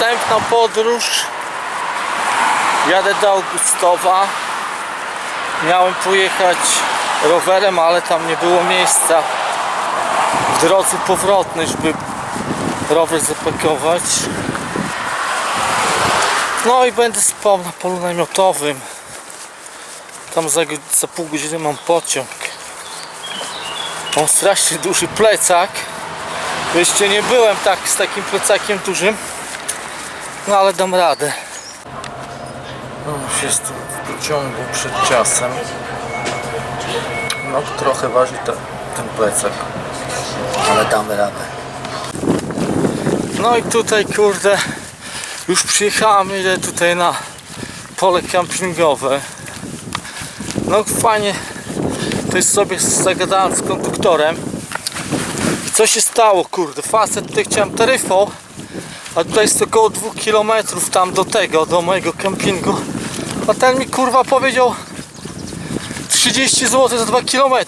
Następna podróż. Jadę do Augustowa. Miałem pojechać rowerem, ale tam nie było miejsca w drodze powrotnej, żeby rower zapakować. No i będę spał na polu namiotowym. Tam za, za pół godziny mam pociąg. Mam strasznie duży plecak. Jeszcze nie byłem tak z takim plecakiem dużym. No ale dam radę. No już jestem w pociągu przed czasem. No trochę waży te, ten plecak. Ale damy radę. No i tutaj kurde już przyjechałem idę tutaj na pole kampingowe. No fajnie to jest sobie zagadałem z konduktorem. I co się stało kurde? Facet tutaj chciałem taryfą, a tutaj jest około 2 km tam do tego, do mojego kempingu. A ten mi kurwa powiedział 30 zł za 2 km.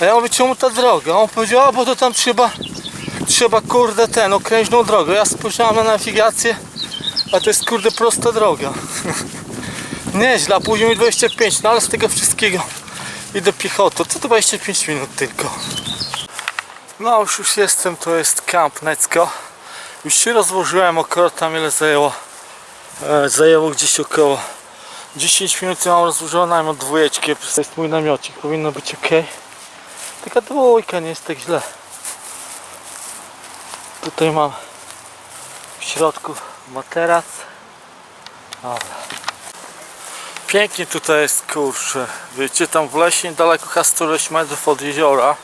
A ja mówię czemu ta droga? A on powiedział, a bo to tam trzeba trzeba kurde ten, okrężną drogę. Ja spojrzałem na nawigację, a to jest kurde prosta droga. Nieźle, a później mi 25, no ale z tego wszystkiego idę piechotą. To 25 minut tylko. No już już jestem, to jest Camp Necko. Już się rozłożyłem, około tam ile zajęło. E, zajęło gdzieś około 10 minut, mam rozłożone, mam dwójeczkę. To jest mój namiocik, powinno być ok. Taka dwójka, nie jest tak źle. Tutaj mam w środku materac. Dobra. Pięknie tutaj jest, kurczę. Wiecie, tam w lesie chyba 106 metrów od jeziora.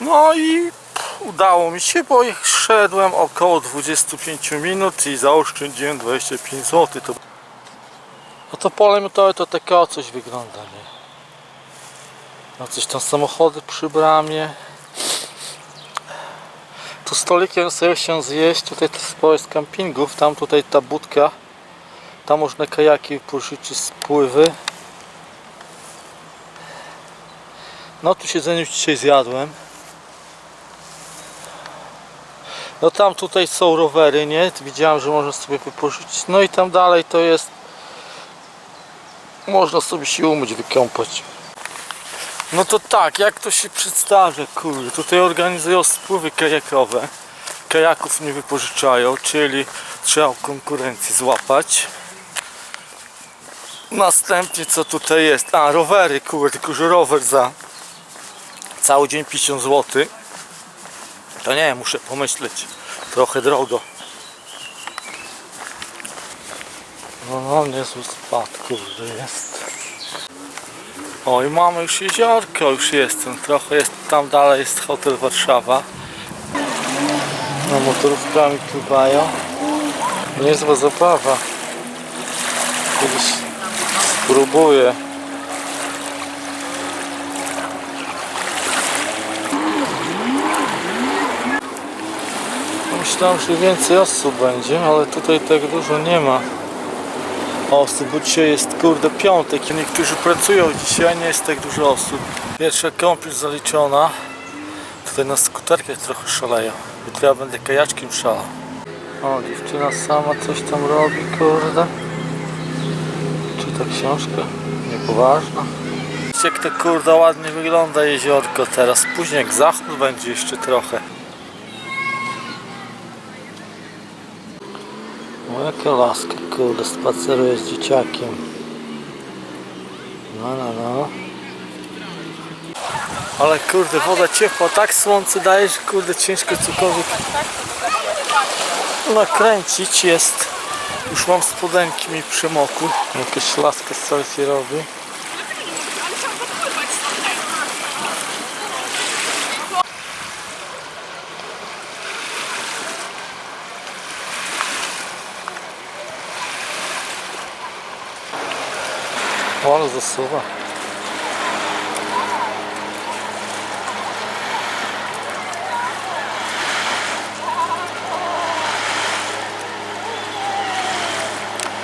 No i udało mi się, bo ich szedłem około 25 minut i zaoszczędziłem 25 zł. To... No to pole miotowe to takie o coś wygląda, nie? No coś tam samochody przy bramie. Tu stolikiem sobie się zjeść, tutaj to sporo jest kampingów, tam tutaj ta budka, tam można kajaki pożyczyć, spływy. No tu siedzenie już dzisiaj zjadłem. No tam tutaj są rowery, nie? Widziałem, że można sobie wypożyczyć. No i tam dalej to jest można sobie się umyć, wykąpać. No to tak, jak to się przedstawia, kurde, tutaj organizują spływy kajakowe. Kajaków nie wypożyczają, czyli trzeba konkurencję złapać. Następnie co tutaj jest? A, rowery, kurde, tylko że rower za cały dzień 50 zł. To nie, muszę pomyśleć. Trochę drogo. No, no, niezły spad, kurde, jest. O i mamy już jeziorko, już jestem. Trochę jest, tam dalej jest hotel Warszawa. No motorówkami pływają. Niezła zabawa. Kiedyś spróbuję. Myślałem, że więcej osób będzie, ale tutaj tak dużo nie ma osób, bo dzisiaj jest kurde piątek i niektórzy pracują dzisiaj, nie jest tak dużo osób. Pierwsza kąpiel zaliczona. Tutaj na skuterkach trochę szaleją. Jutro ja będę kajaczkiem szalał. O, dziewczyna sama coś tam robi, kurde. Czyta książkę, niepoważna. Jak to kurde ładnie wygląda jeziorko teraz. Później jak zachód będzie jeszcze trochę. O, jaka laska, kurde, spaceruje z dzieciakiem. No, no, no. Ale kurde, woda ciepła, tak słońce daje, że kurde, ciężko cokolwiek nakręcić jest. Już mam spodenki mi przemokły. Jakaś laska z całej robi. O, ale zasuwa.